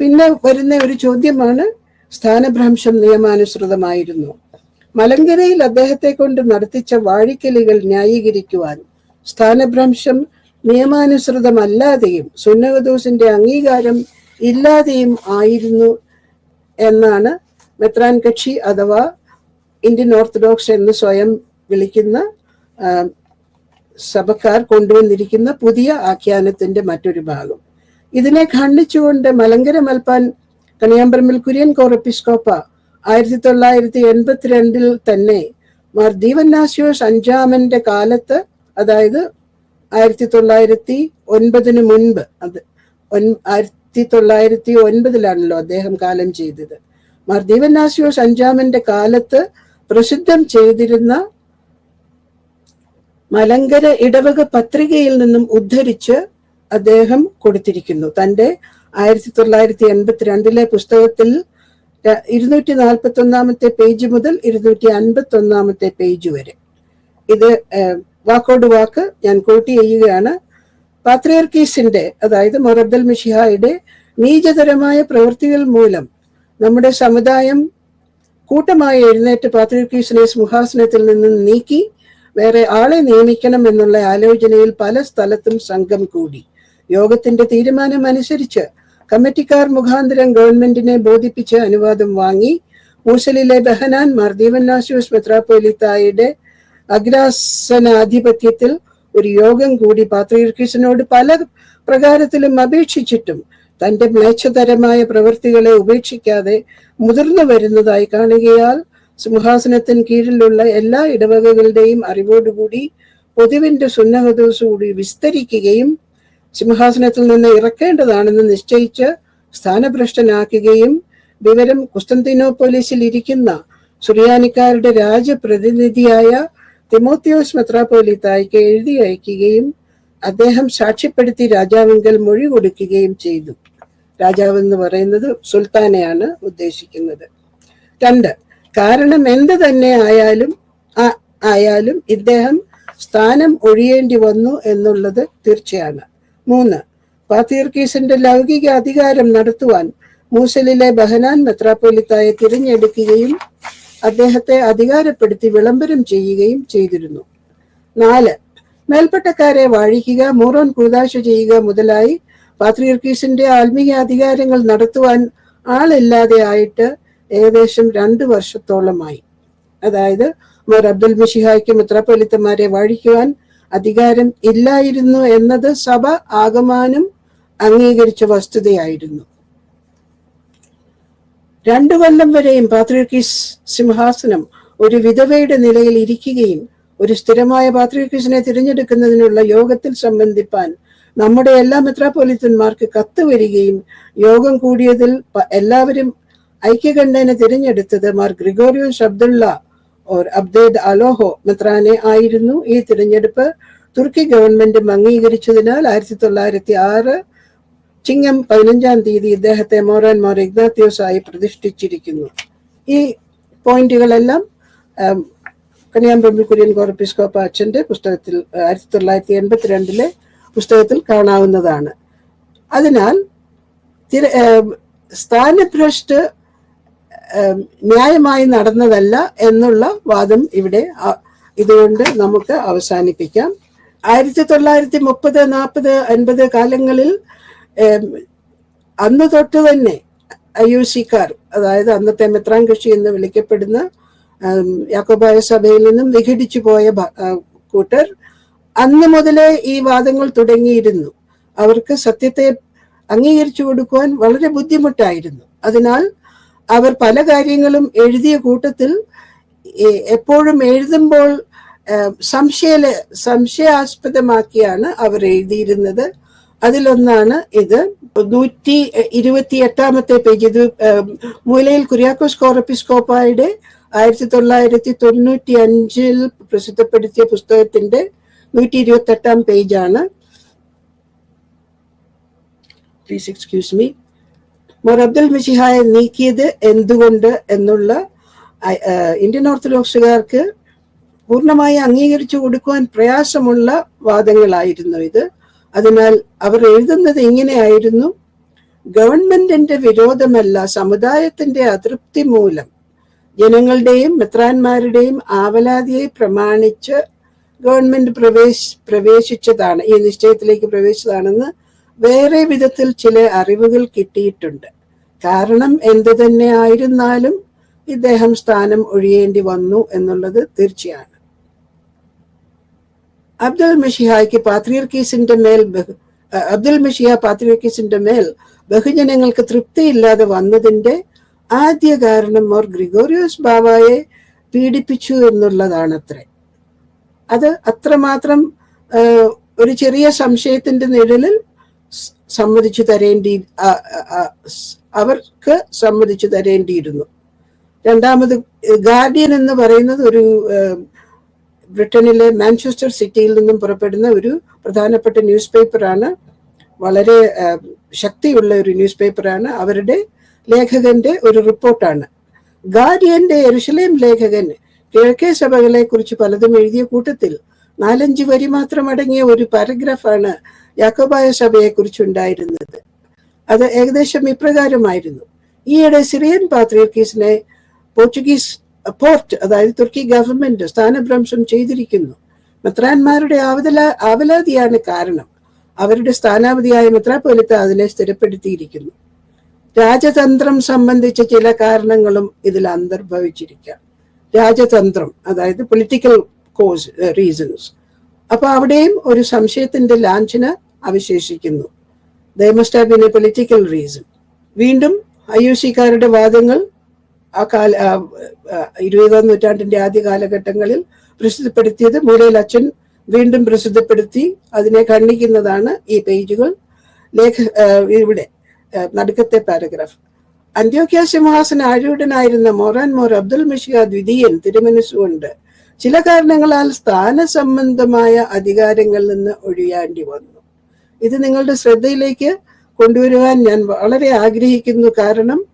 പിന്നെ വരുന്ന ഒരു ചോദ്യമാണ് സ്ഥാനഭ്രംശം നിയമാനുസൃതമായിരുന്നു. മലങ്കരയിൽ അദ്ദേഹത്തെ കൊണ്ട് നടത്തിച്ച വാഴിക്കലുകൾ ന്യായീകരിക്കുവാൻ സ്ഥാനഭ്രംശം നിയമാനുസൃതമല്ലാതെയും സുന്നവദൂസിന്റെ അംഗീകാരം ഇല്ലാതെയും ആയിരുന്നു എന്നാണ് മെത്രാൻ കക്ഷി അഥവാ ഇന്ത്യൻ ഓർത്തഡോക്സ് എന്ന് സ്വയം വിളിക്കുന്ന സഭക്കാർ കൊണ്ടുവന്നിരിക്കുന്ന പുതിയ ആഖ്യാനത്തിന്റെ മറ്റൊരു ഭാഗം. ഇതിനെ ഖണ്ഡിച്ചുകൊണ്ട് മലങ്കര മൽപ്പാൻ കണിയാമ്പറമ്പിൽ കുര്യൻ കോറപ്പിസ്കോപ്പ ആയിരത്തി തൊള്ളായിരത്തി എൺപത്തിരണ്ടിൽ തന്നെ മാർ ദീവന്നാസ്യോസ് അഞ്ചാമന്റെ കാലത്ത് അതായത് ആയിരത്തി തൊള്ളായിരത്തി ഒൻപതിന് മുൻപ് അത് ആയിരത്തി തൊള്ളായിരത്തി ഒൻപതിലാണല്ലോ അദ്ദേഹം കാലം ചെയ്തത്. മാർ ദീവന്നാസ്യോസ് അഞ്ചാമന്റെ കാലത്ത് പ്രസിദ്ധം ചെയ്തിരുന്ന മലങ്കര ഇടവക പത്രികയിൽ നിന്നും ഉദ്ധരിച്ച് അദ്ദേഹം കൊടുത്തിരിക്കുന്നു. തന്റെ ആയിരത്തി തൊള്ളായിരത്തി എൺപത്തിരണ്ടിലെ പുസ്തകത്തിൽ ഇരുന്നൂറ്റി നാൽപ്പത്തി ഒന്നാമത്തെ പേജ് മുതൽ ഇരുന്നൂറ്റി അൻപത്തി ഒന്നാമത്തെ പേജ് വരെ. ഇത് വാക്കോട് വാക്ക് ഞാൻ കോട്ട് ചെയ്യുകയാണ്. പാത്രിയർക്കീസിന്റെ അതായത് മൊറബ്ദൽ മിഷിഹായുടെ നീചതരമായ പ്രവൃത്തികൾ മൂലം നമ്മുടെ സമുദായം കൂട്ടമായി എഴുന്നേറ്റ് പാത്രിയർക്കീസിനെ സിംഹാസനത്തിൽ നിന്ന് നീക്കി വേറെ ആളെ നിയമിക്കണം എന്നുള്ള ആലോചനയിൽ പല സ്ഥലത്തും സംഘം കൂടി. യോഗത്തിന്റെ തീരുമാനം അനുസരിച്ച് കമ്മിറ്റിക്കാർ മുഖാന്തരം ഗവൺമെന്റിനെ ബോധിപ്പിച്ച് അനുവാദം വാങ്ങി മൂസലിലെ ബഹനാൻ മാർ ദീവന്നാസ്യൂസ് മെത്രാപ്പോലിത്തായുടെ അഗ്രാസനാധിപത്യത്തിൽ ഒരു യോഗം കൂടി പാത്രീകൃഷ്ണനോട് പല പ്രകാരത്തിലും അപേക്ഷിച്ചിട്ടും തന്റെ മ്ലേച്ഛതരമായ പ്രവൃത്തികളെ ഉപേക്ഷിക്കാതെ മുതിർന്നു വരുന്നതായി കാണുകയാൽ സിംഹാസനത്തിന് കീഴിലുള്ള എല്ലാ ഇടവകകളുടെയും അറിവോടുകൂടി പൊതുവിന്റെ സുന്നഹദോസുകൂടി വിസ്തരിക്കുകയും സിംഹാസനത്തിൽ നിന്ന് ഇറക്കേണ്ടതാണെന്ന് നിശ്ചയിച്ച് സ്ഥാനഭ്രഷ്ടനാക്കുകയും വിവരം കുസ്തന്തിനോപോലിസിൽ ഇരിക്കുന്ന സുറിയാനിക്കാരുടെ രാജപ്രതിനിധിയായ തിമോത്തിയോസ് മെത്രാപോലിത്തായിക്ക് എഴുതി അയക്കുകയും അദ്ദേഹം സാക്ഷ്യപ്പെടുത്തി രാജാവിങ്കൽ മൊഴി കൊടുക്കുകയും ചെയ്തു. രാജാവ് എന്ന് പറയുന്നത് സുൽത്താനെയാണ് ഉദ്ദേശിക്കുന്നത്. രണ്ട് കാരണം എന്ത് തന്നെ ആയാലും ആയാലും ഇദ്ദേഹം സ്ഥാനം ഒഴിയേണ്ടി വന്നു എന്നുള്ളത് തീർച്ചയാണ്. മൂന്ന്. പാത്തിയർക്കീസിന്റെ ലൗകിക അധികാരം നടത്തുവാൻ മൂസലിലെ ബഹനാൻ മെത്രാപ്പൊലിത്തായെ തിരഞ്ഞെടുക്കുകയും അദ്ദേഹത്തെ അധികാരപ്പെടുത്തി വിളംബരം ചെയ്യുകയും ചെയ്തിരുന്നു. നാല്. മേൽപ്പെട്ടക്കാരെ വാഴിക്കുക മൂറോൻ കൂതാശ ചെയ്യുക മുതലായി പാത്രിയർക്കീസിന്റെ ആത്മീയ അധികാരങ്ങൾ നടത്തുവാൻ ആളില്ലാതെ ആയിട്ട് ഏകദേശം രണ്ടു വർഷത്തോളമായി. അതായത് മോർ അബ്ദുൽ മിഷിഹായ്ക്ക് മെത്രാപ്പൊലിത്തമാരെ വാഴിക്കുവാൻ അധികാരം ഇല്ലായിരുന്നു എന്നത് സഭ ആകമാനം അംഗീകരിച്ച വസ്തുതയായിരുന്നു. രണ്ടു കൊല്ലം വരെയും പാത്രീർക്കീസ് സിംഹാസനം ഒരു വിധവയുടെ നിലയിൽ ഇരിക്കുകയും ഒരു സ്ഥിരമായ പാത്രീർക്കീസിനെ തിരഞ്ഞെടുക്കുന്നതിനുള്ള യോഗത്തിൽ സംബന്ധിപ്പാൻ നമ്മുടെ എല്ലാ മെത്രാപോലിത്തന്മാർക്ക് കത്ത് വരികയും യോഗം കൂടിയതിൽ എല്ലാവരും ഐക്യകണ്ഠേന തിരഞ്ഞെടുത്തത് മാർ ഗ്രിഗോറിയോ അബ്ദുള്ള ഓർ അബ്ദേദ് അലോഹോ മെത്രാനെ ആയിരുന്നു. ഈ തിരഞ്ഞെടുപ്പ് തുർക്കി ഗവൺമെന്റും അംഗീകരിച്ചതിനാൽ ആയിരത്തി തൊള്ളായിരത്തി ആറ് ചിങ്ങം പതിനഞ്ചാം തീയതി ഇദ്ദേഹത്തെ മോറാൻ മോർ ഇഗ്നാത്യോസ് ആയി പ്രതിഷ്ഠിച്ചിരിക്കുന്നു. ഈ പോയിന്റുകളെല്ലാം ആം, കനിയാമ്പറമ്പിൽ കുര്യൻ കോർപ്പിസ്കോപ്പ അച്ഛന്റെ പുസ്തകത്തിൽ ആയിരത്തി തൊള്ളായിരത്തി എൺപത്തിരണ്ടിലെ പുസ്തകത്തിൽ കാണാവുന്നതാണ്. അതിനാൽ സ്ഥാനഭ്രഷ്ട് ന്യായമായി നടന്നതല്ല എന്നുള്ള വാദം ഇവിടെ ഇതുകൊണ്ട് നമുക്ക് അവസാനിപ്പിക്കാം. ആയിരത്തി തൊള്ളായിരത്തി മുപ്പത് നാൽപ്പത് അൻപത് കാലങ്ങളിൽ അന്ന് തൊട്ട് തന്നെ ഐ യു സിക്കാർ അതായത് അന്നത്തെ മെത്രാൻ എന്ന് വിളിക്കപ്പെടുന്ന യാക്കോബായ സഭയിൽ നിന്നും വിഘടിച്ചു പോയ കൂട്ടർ അന്ന് മുതലേ ഈ വാദങ്ങൾ തുടങ്ങിയിരുന്നു. അവർക്ക് സത്യത്തെ അംഗീകരിച്ചു കൊടുക്കുവാൻ വളരെ ബുദ്ധിമുട്ടായിരുന്നു. അതിനാൽ അവർ പല കാര്യങ്ങളും എഴുതിയ കൂട്ടത്തിൽ എപ്പോഴും എഴുതുമ്പോൾ സംശയ സംശയാസ്പദമാക്കിയാണ് അവർ എഴുതിയിരുന്നത്. അതിലൊന്നാണ് ഇത്. നൂറ്റി ഇരുപത്തി എട്ടാമത്തെ പേജ്. ഇത് മൂലയിൽ കുര്യാക്കോസ് കോറപ്പിസ്കോപ്പായുടെ ആയിരത്തി തൊള്ളായിരത്തി തൊണ്ണൂറ്റി അഞ്ചിൽ പ്രസിദ്ധപ്പെടുത്തിയ പുസ്തകത്തിന്റെ നൂറ്റി ഇരുപത്തി എട്ടാം പേജാണ്. Please excuse me Mor Abdul മിഷിഹായെ നീക്കിയത് എന്തുകൊണ്ട് എന്നുള്ള ഇന്ത്യൻ ഓർത്തഡോക്സുകാർക്ക് പൂർണമായി അംഗീകരിച്ചു കൊടുക്കുവാൻ പ്രയാസമുള്ള വാദങ്ങളായിരുന്നു ഇത്. അതിനാൽ അവർ എഴുതുന്നത് ഇങ്ങനെയായിരുന്നു ഗവൺമെന്റിന്റെ വിരോധമല്ല സമുദായത്തിന്റെ അതൃപ്തി മൂലം ജനങ്ങളുടെയും മെത്രാന്മാരുടെയും ആവലാതിയെ പ്രമാണിച്ച് ഗവൺമെന്റ് പ്രവേശ് പ്രവേശിച്ചതാണ് ഈ നിശ്ചയത്തിലേക്ക് പ്രവേശിച്ചതാണെന്ന് വേറെ വിധത്തിൽ ചില അറിവുകൾ കിട്ടിയിട്ടുണ്ട്. കാരണം എന്തു തന്നെ ആയിരുന്നാലും ഇദ്ദേഹം സ്ഥാനം ഒഴിയേണ്ടി വന്നു എന്നുള്ളത് തീർച്ചയാണ്. അബ്ദുൽ മിഷിഹായ്ക്ക് പാത്രിയർക്കീസിന്റെ മേൽ അബ്ദുൽ മിഷിഹ പാത്രിയർക്കീസിന്റെ മേൽ ബഹുജനങ്ങൾക്ക് തൃപ്തിയില്ലാതെ വന്നതിന്റെ ആദ്യ കാരണം മോർ ഗ്രിഗോറിയോസ് ബാബായെ പീഡിപ്പിച്ചു എന്നുള്ളതാണത്രേ. അത് അത്രമാത്രം ഒരു ചെറിയ സംശയത്തിന്റെ നിഴലിൽ സമ്മതിച്ചു തരേണ്ടി അവർക്ക് സമ്മതിച്ചു തരേണ്ടിയിരുന്നു. രണ്ടാമത് ഗാർഡിയൻ എന്ന് പറയുന്നത് ഒരു ബ്രിട്ടനിലെ മാഞ്ചസ്റ്റർ സിറ്റിയിൽ നിന്നും പുറപ്പെടുന്ന ഒരു പ്രധാനപ്പെട്ട ന്യൂസ് പേപ്പറാണ് വളരെ ശക്തിയുള്ള ഒരു ന്യൂസ് പേപ്പറാണ് അവരുടെ ലേഖകന്റെ ഒരു റിപ്പോർട്ടാണ്. ഗാർഡിയന്റെ എരുഷലേം ലേഖകൻ കിഴക്കേ സഭകളെ കുറിച്ച് പലതും എഴുതിയ കൂട്ടത്തിൽ നാലഞ്ച് വരി മാത്രം അടങ്ങിയ ഒരു പാരഗ്രാഫാണ് യാക്കോബായ സഭയെ കുറിച്ചുണ്ടായിരുന്നത് അത് ഏകദേശം ഇപ്രകാരമായിരുന്നു. ഈയിടെ സിറിയൻ പാത്രിയർക്കീസിനെ പോർച്ചുഗീസ് പോർട്ട് അതായത് തുർക്കി ഗവൺമെന്റ് സ്ഥാനഭ്രംശം ചെയ്തിരിക്കുന്നു. മെത്രാന്മാരുടെ ആവതല ആവലാതിയാണ് കാരണം. അവരുടെ സ്ഥാനാപതിയായ മെത്രാപ്പൊലിത്ത അതിനെ സ്ഥിരപ്പെടുത്തിയിരിക്കുന്നു. രാജതന്ത്രം സംബന്ധിച്ച ചില കാരണങ്ങളും ഇതിൽ അന്തർഭവിച്ചിരിക്കാം. രാജതന്ത്രം അതായത് പൊളിറ്റിക്കൽ കോസ് റീസൺസ് അപ്പൊ അവിടെയും ഒരു സംശയത്തിന്റെ ലാഞ്ചന അവശേഷിക്കുന്നു. ദേ പൊളിറ്റിക്കൽ റീസൺ വീണ്ടും സിക്കാരുടെ വാദങ്ങൾ ആ കാല ഇരുപതാം നൂറ്റാണ്ടിന്റെ ആദ്യ കാലഘട്ടങ്ങളിൽ പ്രസിദ്ധപ്പെടുത്തിയത് മൂലയിൽ അച്ഛൻ വീണ്ടും പ്രസിദ്ധപ്പെടുത്തി അതിനെ ഖണ്ഡിക്കുന്നതാണ് ഈ പേജുകൾ. ലേഖ ഇവിടെ നടുക്കത്തെ പാരഗ്രാഫ്. അന്ത്യോക്യ സിംഹാസന ആഴുടനായിരുന്ന മൊറാൻ മോർ അബ്ദുൽ മിഷിക ദ്വിതീയൻ തിരുമനസ്സുകൊണ്ട് ചില കാരണങ്ങളാൽ സ്ഥാന സംബന്ധമായ അധികാരങ്ങളിൽ നിന്ന് ഒഴിയാണ്ടി വന്നു. ഇത് നിങ്ങളുടെ ശ്രദ്ധയിലേക്ക് കൊണ്ടുവരുവാൻ ഞാൻ വളരെ ആഗ്രഹിക്കുന്നു. കാരണം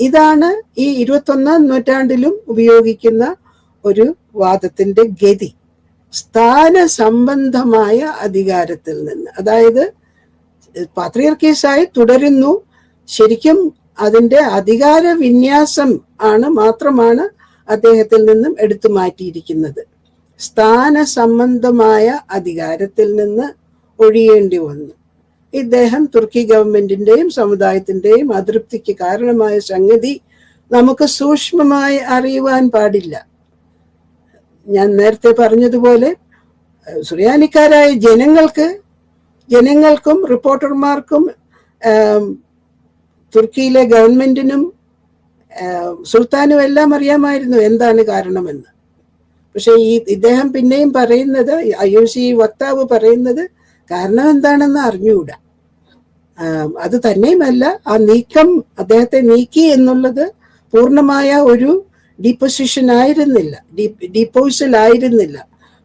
ഇതാണ് ഈ ഇരുപത്തൊന്നാം നൂറ്റാണ്ടിലും ഉപയോഗിക്കുന്ന ഒരു വാദത്തിന്റെ ഗതി. സ്ഥാന സംബന്ധമായ അധികാരത്തിൽ നിന്ന്. അതായത് പാത്രിയർക്കേസായി തുടരുന്നു. ശരിക്കും അതിന്റെ അധികാര വിന്യാസം ആണ് മാത്രമാണ് അദ്ദേഹത്തിൽ നിന്നും എടുത്തു മാറ്റിയിരിക്കുന്നത് സ്ഥാന സംബന്ധമായ അധികാരത്തിൽ നിന്ന് ഒഴിയേണ്ടി വന്നു. ഇദ്ദേഹം തുർക്കി ഗവൺമെന്റിന്റെയും സമുദായത്തിന്റെയും അതൃപ്തിക്ക് കാരണമായ സംഗതി നമുക്ക് സൂക്ഷ്മമായി അറിയുവാൻ പാടില്ല. ഞാൻ നേരത്തെ പറഞ്ഞതുപോലെ സുറിയാനിക്കാരായ ജനങ്ങൾക്ക് ജനങ്ങൾക്കും റിപ്പോർട്ടർമാർക്കും തുർക്കിയിലെ ഗവൺമെന്റിനും സുൽത്താനും എല്ലാം അറിയാമായിരുന്നു എന്താണ് കാരണമെന്ന്. പക്ഷേ ഈ ഇദ്ദേഹം പിന്നെയും പറയുന്നത് ഐ ഒ സി വക്താവ് പറയുന്നത് കാരണം എന്താണെന്ന് അറിഞ്ഞുകൂടാ. അത് തന്നെയുമല്ല ആ നീക്കം അദ്ദേഹത്തെ നീക്കി എന്നുള്ളത് പൂർണമായ ഒരു ഡിപ്പോസിഷൻ ആയിരുന്നില്ല. ഡിപ്പോസൽ ആയിരുന്നില്ല.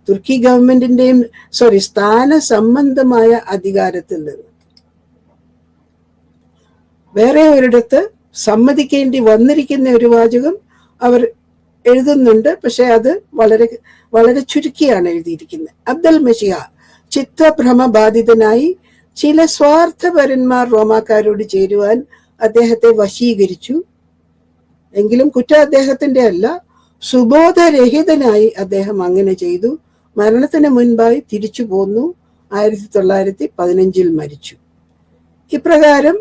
തുർക്കി ഗവൺമെന്റിന്റെയും സോറി സ്ഥാന സംബന്ധമായ അധികാരത്തിൽ നിന്ന്. വേറെ ഒരിടത്ത് സമ്മതിക്കേണ്ടി വന്നിരിക്കുന്ന ഒരു വാചകം അവർ എഴുതുന്നുണ്ട്. പക്ഷെ അത് വളരെ വളരെ ചുരുക്കിയാണ് എഴുതിയിരിക്കുന്നത്. അബ്ദുൽ മഷിഹ ചിത്തഭ്രമ ബാധിതനായി ചില സ്വാർത്ഥപരന്മാർ റോമാക്കാരോട് ചേരുവാൻ അദ്ദേഹത്തെ വശീകരിച്ചു. എങ്കിലും കുറ്റം അദ്ദേഹത്തിന്റെ അല്ല സുബോധരഹിതനായി അദ്ദേഹം അങ്ങനെ ചെയ്തു. മരണത്തിന് മുൻപായി തിരിച്ചു പോന്നു. ആയിരത്തി തൊള്ളായിരത്തി പതിനഞ്ചിൽ മരിച്ചു. ഇപ്രകാരം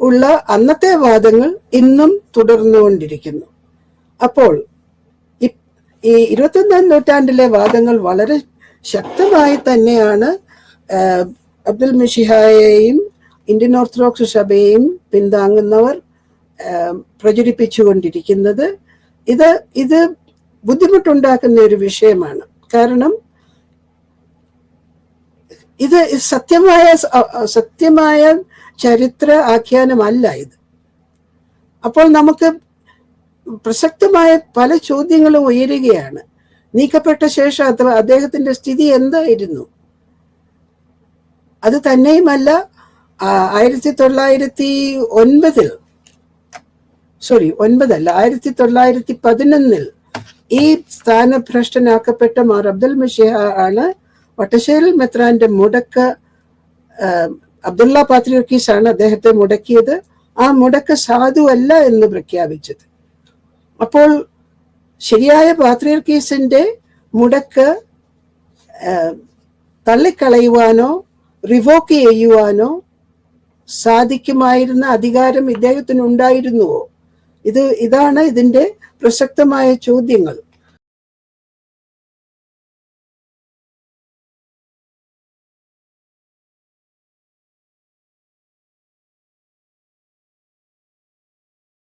ഉള്ള അന്നത്തെ വാദങ്ങൾ ഇന്നും തുടർന്നുകൊണ്ടിരിക്കുന്നു. അപ്പോൾ ഈ ഇരുപത്തൊന്നാം നൂറ്റാണ്ടിലെ വാദങ്ങൾ വളരെ ശക്തമായി തന്നെയാണ് അബ്ദുൽ മിഷിഹായെയും ഇന്ത്യൻ ഓർത്തഡോക്സ് സഭയെയും പിന്താങ്ങുന്നവർ പ്രചരിപ്പിച്ചുകൊണ്ടിരിക്കുന്നത്. ഇത് ഇത് ബുദ്ധിമുട്ടുണ്ടാക്കുന്ന ഒരു വിഷയമാണ്. കാരണം ഇത് സത്യമായ സത്യമായ ചരിത്ര ആഖ്യാനമല്ല ഇത്. അപ്പോൾ നമുക്ക് പ്രസക്തമായ പല ചോദ്യങ്ങളും ഉയരുകയാണ്. നീക്കപ്പെട്ട ശേഷം അഥവാ അദ്ദേഹത്തിന്റെ സ്ഥിതി എന്തായിരുന്നു? അത് തന്നെയുമല്ല ആയിരത്തി തൊള്ളായിരത്തി ഒൻപതിൽ സോറി ഒൻപതല്ല ആയിരത്തി തൊള്ളായിരത്തി പതിനൊന്നിൽ ഈ സ്ഥാനഭ്രഷ്ടനാക്കപ്പെട്ട മാർ അബ്ദുൽ മഷിഹ ആണ് വട്ടശ്ശേരിൽ മെത്രാന്റെ മുടക്ക അബ്ദുള്ള പാത്രിയർക്കീസ് ആണ് അദ്ദേഹത്തെ മുടക്കിയത്. ആ മുടക്ക് സാധുവല്ല എന്ന് പ്രഖ്യാപിച്ചത്. അപ്പോൾ ശരിയായ പാത്രിയർക്കീസിന്റെ മുടക്ക് തള്ളിക്കളയുവാനോ റിവോക്ക് ചെയ്യുവാനോ സാധിക്കുമായിരുന്ന അധികാരം ഇദ്ദേഹത്തിന് ഉണ്ടായിരുന്നുവോ ഇത് ഇതാണ് ഇതിന്റെ പ്രസക്തമായ ചോദ്യങ്ങൾ.